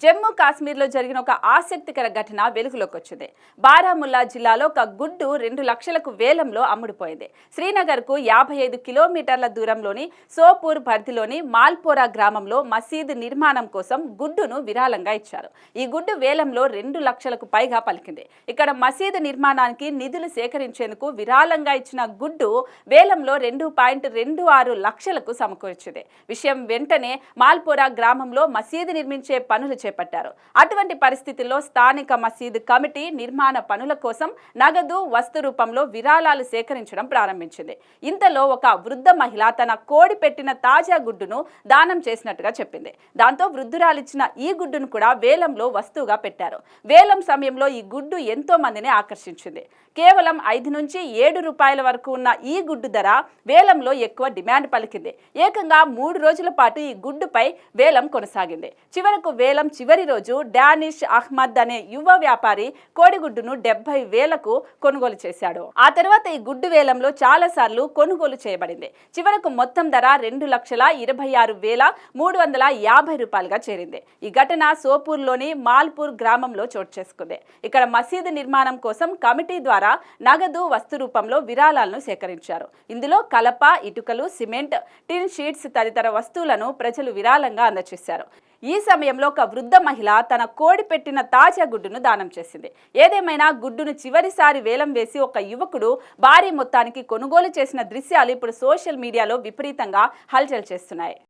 జమ్మూ కాశ్మీర్లో జరిగిన ఒక ఆసక్తికర ఘటన వెలుగులోకి వచ్చింది. బారాముల్లా జిల్లాలో ఒక గుడ్డు రెండు లక్షలకు వేలంలో అమ్ముడుపోయింది. శ్రీనగర్కు యాభై ఐదు కిలోమీటర్ల దూరంలోని సోపూర్ పరిధిలోని మాల్పోరా గ్రామంలో మసీదు నిర్మాణం కోసం గుడ్డును విరాళంగా ఇచ్చారు. ఈ గుడ్డు వేలంలో రెండు లక్షలకు పైగా పలికింది. ఇక్కడ మసీదు నిర్మాణానికి నిధులు సేకరించేందుకు విరాళంగా ఇచ్చిన గుడ్డు వేలంలో రెండు పాయింట్ రెండు ఆరు లక్షలకు సమకూర్చింది. విషయం వెంటనే మాల్పోరా గ్రామంలో మసీదు నిర్మించే పనులు చేపట్టారు. అటువంటి పరిస్థితుల్లో స్థానిక మసీదు కమిటీ నిర్మాణ పనుల కోసం నగదు వస్తు రూపంలో విరాళాలు సేకరించడం ప్రారంభించింది. ఇంతలో ఒక వృద్ధ మహిళ తన కోడి పెట్టిన తాజా గుడ్డును దానం చేసినట్టుగా చెప్పింది. దాంతో వృద్ధురాలిచ్చిన ఈ గుడ్డును కూడా వేలంలో వస్తువుగా పెట్టారు. వేలం సమయంలో ఈ గుడ్డు ఎంతో మందిని ఆకర్షించింది. కేవలం ఐదు నుంచి ఏడు రూపాయల వరకు ఉన్న ఈ గుడ్డు ధర వేలంలో ఎక్కువ డిమాండ్ పలికింది. ఏకంగా మూడు రోజుల పాటు ఈ గుడ్డుపై వేలం కొనసాగింది. చివరకు వేలం చివరి రోజు డానిష్ అహ్మద్ అనే యువ వ్యాపారి కోడిగుడ్డును డెబ్బై వేలకు కొనుగోలు చేశాడు. ఆ తర్వాత ఈ గుడ్డు వేలంలో చాలా సార్లు కొనుగోలు చేయబడింది. చివరకు మొత్తం ధర రెండు లక్షల ఇరవై ఆరు వేల మూడు వందల యాభై రూపాయలుగా చేరింది. ఈ ఘటన సోపూర్లోని మాల్పూర్ గ్రామంలో చోటు చేసుకుంది. ఇక్కడ మసీదు నిర్మాణం కోసం కమిటీ ద్వారా నగదు వస్తు రూపంలో విరాళాలను సేకరించారు. ఇందులో కలప ఇటుకలు సిమెంట్ టిన్ షీట్స్ తదితర వస్తువులను ప్రజలు విరాళంగా అందజేశారు. ఈ సమయంలో ఒక వృద్ధ మహిళ తన కోడి పెట్టిన తాజా గుడ్డును దానం చేసింది. ఏదేమైనా గుడ్డును చివరిసారి వేలం వేసి ఒక యువకుడు భారీ మొత్తానికి కొనుగోలు చేసిన దృశ్యాలు ఇప్పుడు సోషల్ మీడియాలో విపరీతంగా హల్చల్ చేస్తున్నాయి.